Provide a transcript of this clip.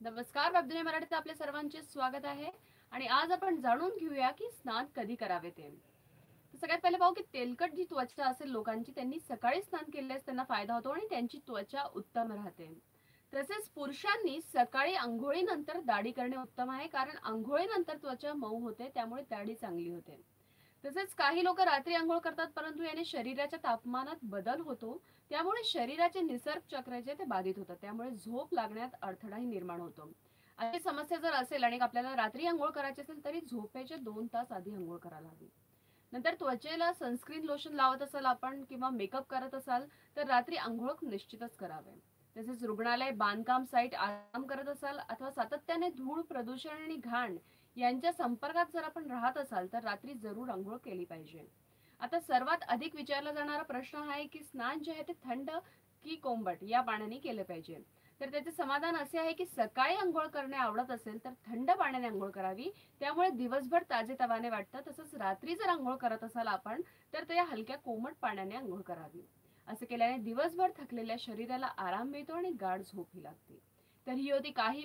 नमस्कार वेबदुनिया मराठीत आपल्या सर्वांचे स्वागत आहे. आणि आज आपण जाणून घेऊया की स्नान कधी करावे ते. सगळ्यात पहिले पाहू की तेलकट जी त्वचा असेल लोकांची त्यांनी सकाळी स्नान केल्यास त्यांना फायदा होतो आणि त्यांची त्वचा उत्तम राहते. तसेच पुरुषांनी सकाळी आंघोळीनंतर दाढी करणे उत्तम आहे कारण आंघोळीनंतर त्वचा मऊ होते त्यामुळे दाढी चांगली होते. तसेच काही लोक रात्री आंघोळ करतात परंतु याने शरीराच्या तापमानात बदल होतो. त्यामुळे शरीराचे निसर्ग चक्र जे ते बाधित होतात. त्यामुळे झोप लागण्यात अडथळाही निर्माण होतो. अशी समस्या जर असेल आणि आपल्याला रात्री आंघोळ करायची असेल तरी झोपेचे दोन तास आधी आंघोळ करायला हवी. नंतर त्वचेला सनस्क्रीन लोशन लावत असाल आपण किंवा मेकअप करत असाल तर रात्री आंघोळ निश्चितच करावे. तसेच रुग्णालय बांधकाम साईट आराम करत असाल अथवा सातत्याने धूळ प्रदूषण आणि घाण यांच्या संपर्कात जर आपण राहत असाल तर रात्री जरूर आंघोळ केली पाहिजे. आता सर्वात अधिक विचारला जाणारा प्रश्न हा आहे की स्नान जे आहे ते थंड की कोंबट या पाण्याने केलं पाहिजे. तर त्याचे समाधान असे आहे की सकाळी आंघोळ करणे आवडत असेल तर थंड पाण्याने आंघोळ करावी. त्यामुळे दिवसभर ताजेतवाने वाटतं तसंच रात्री जर आंघोळ करत असाल आपण तर त्या हलक्या कोमट पाण्याने आंघोळ करावी. असं केल्याने दिवसभर थकलेल्या शरीराला आराम मिळतो आणि गाढ झोपही लागते. तर ही होती काही